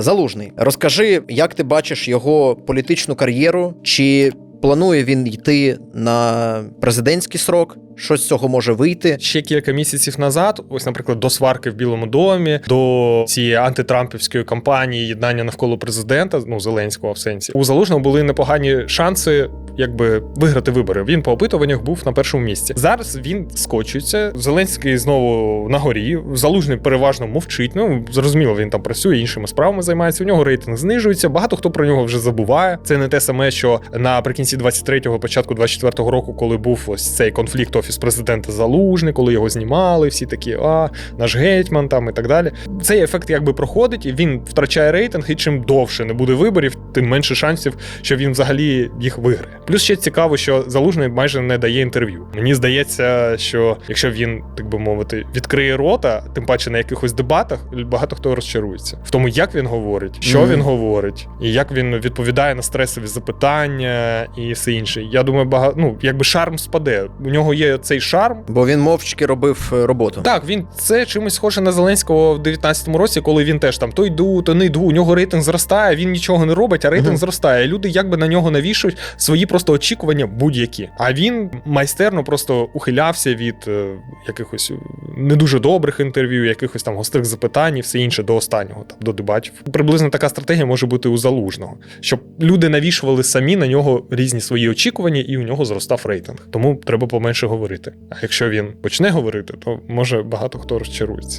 Залужний, розкажи, як ти бачиш його політичну кар'єру? Чи планує він йти на президентський срок? Що з цього може вийти? Ще кілька місяців назад, ось, наприклад, до сварки в Білому домі, до цієї антитрампівської кампанії єднання навколо президента, ну Зеленського в сенсі, у залужного були непогані шанси. Якби виграти вибори, він по опитуваннях був на першому місці. Зараз він скочується. Зеленський знову на горі. Залужний переважно мовчить. Ну зрозуміло, він там працює іншими справами займається. У нього рейтинг знижується. Багато хто про нього вже забуває. Це не те саме, що наприкінці 23-го, початку 24-го року, коли був ось цей конфлікт офіс президента Залужний, коли його знімали, всі такі, а наш гетьман там і так далі. Цей ефект якби проходить, і він втрачає рейтинг. І чим довше не буде виборів, тим менше шансів, що він взагалі їх виграє. Плюс ще цікаво, що залужний майже не дає інтерв'ю. Мені здається, що якщо він, так би мовити, відкриє рота, тим паче на якихось дебатах, багато хто розчарується в тому, як він говорить, що Мгм. він говорить, і як він відповідає на стресові запитання і все інше. Я думаю, багато ну якби шарм спаде. У нього є цей шарм. Бо він мовчки робив е, роботу. Так, він це чимось схоже на Зеленського в 19-му році, коли він теж там то йду, то не йду. У нього рейтинг зростає, він нічого не робить, а рейтинг Мгм. зростає. Люди якби на нього навішують свої просто очікування будь-які. А він майстерно просто ухилявся від е, якихось е, не дуже добрих інтерв'ю, якихось там гострих запитань і все інше до останнього, там до дебатів. Приблизно така стратегія може бути у залужного, щоб люди навішували самі на нього різні свої очікування, і у нього зростав рейтинг. Тому треба поменше говорити. А якщо він почне говорити, то може багато хто розчарується.